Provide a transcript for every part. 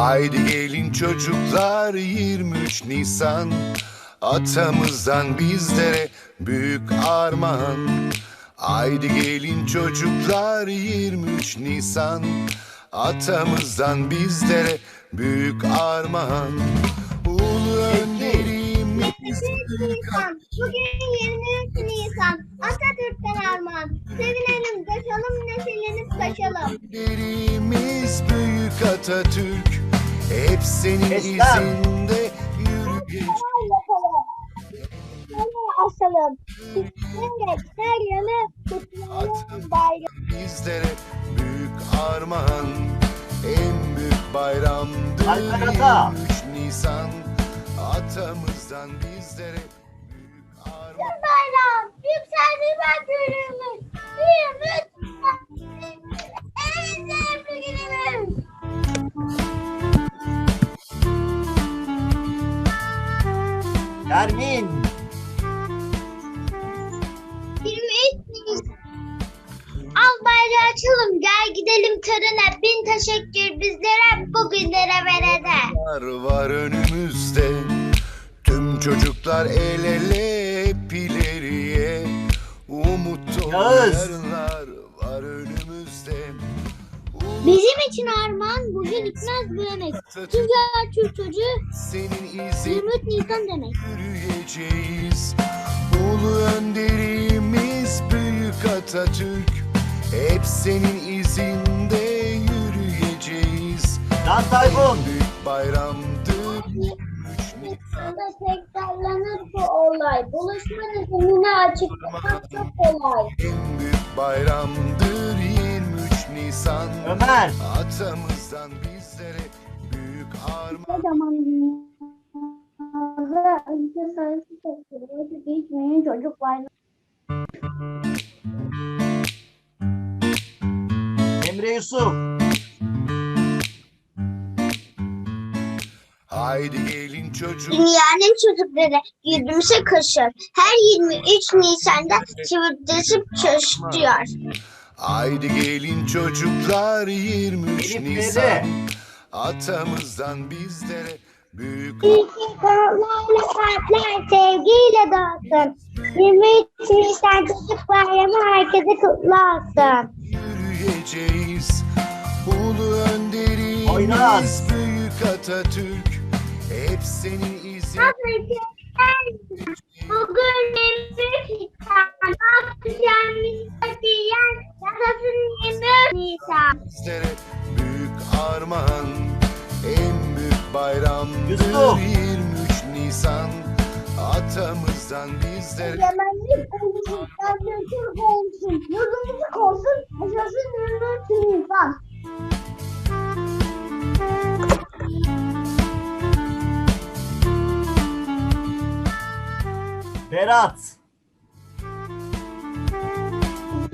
Haydi gelin çocuklar 23 Nisan Atamızdan bizlere büyük armağan Haydi gelin çocuklar 23 Nisan Atamızdan bizlere büyük armağan Ulu önderimiz büyük Nisan. Bugün 23 Nisan. Atatürk'ten armağan. Sevinelim, coşalım, nesillenip taşalım. Atatürk hep senin Esnaf. izinde yürü. Asalım. Her yanı Atatürk bayram. Bizlere büyük armağan en büyük bayramdır. Alperata. 23 Nisan atamızdan bizlere büyük armağan. Bayram, yükseldi ben görüyoruz. 23 Nermin. 23 Nisan. Al bayrağı açalım, gel gidelim törene. Bin teşekkür bizlere, bugünlere verene. Var var önümüzde Tüm çocuklar el ele hep ileriye Umut dolu Yağız. yarınlar var önümüzde Bizim için armağan bugün bitmez bu emek. Çünkü her Türk çocuğu Senin izin 23 Nisan demek. yürüyeceğiz Ulu önderimiz büyük Atatürk Hep senin izinde yürüyeceğiz Can Tayfun. Büyük bayramdır 23 Nisan Nisan'da tekrarlanır bu olay. Buluşmanın önüne açıklamak çok kolay. En büyük bayramdır 23 Nisan Ömer. Atamızdan bizlere büyük armağan ülke sayısı çok fazla geçmeyin çocuklar. Emre Yusuf. Haydi gelin çocuk Dünyanın çocukları yürümüşe koşuyor. Her 23 Nisan'da çığırtlaşıp coşturuyor. Haydi gelin çocuklar 23 Elif Nisan. nerede? Atamızdan bizlere büyük Bütün kavramlarla kalpler sevgiyle dolsun. 23 Nisan Çocuk Bayramı herkese kutlu olsun. yürüyeceğiz. Ulu önderimiz Oynar. büyük Atatürk. Hep senin izin. Bugün 23 Nisan. Ne yapacağımız 24 Nisan. Sizlere büyük armağan, en büyük bayram. 23 Nisan atamızdan bizlere. Egemenlik olsun, kardeşlik olsun, yurdumuzluk olsun, yaşasın 23 Berat.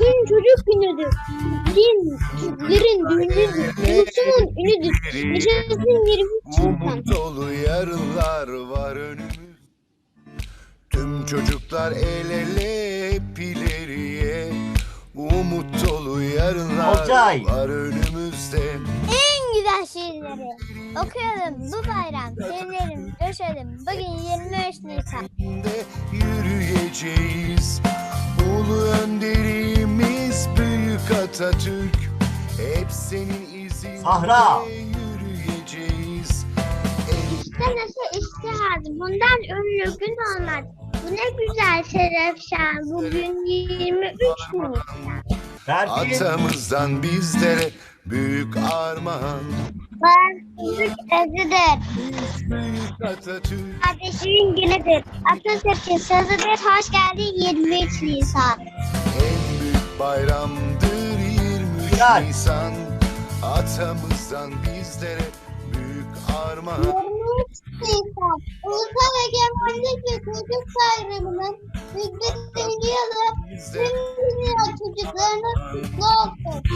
Bugün çocuk günüdür. Din, Türklerin düğünüdür. Ulusunun ünüdür. Yaşasın 23 Nisan. Umut dolu yarınlar var önümüz Tüm çocuklar el ele hep ileriye Umut dolu yarınlar Olcay. var önümüzde En güzel şiirleri okuyalım bu bayram. Sevinelim, coşalım. Bugün 23 Nisan. yürüyeceğiz Ulu büyük Atatürk Hep senin izinde Sahra. yürüyeceğiz İşte nasıl iştihar. Bundan ünlü gün olmaz. Bu ne güzel şeref şan. Bugün 23 Nisan. Atamızdan bizlere büyük armağan Bağımsızlık özüdür. Büyük Atatürk Kardeşimin günüdür. Atatürk'ün sözüdür. Hoş geldin 23 Nisan. en büyük bayramdır 23 Bilal. Nisan Atamızdan bizlere büyük armağan 23 Nisan. Ulusal Egemenlik ve Çocuk Bayramı'nın 101. yılı tüm dünya çocuklarına kutlu olsun.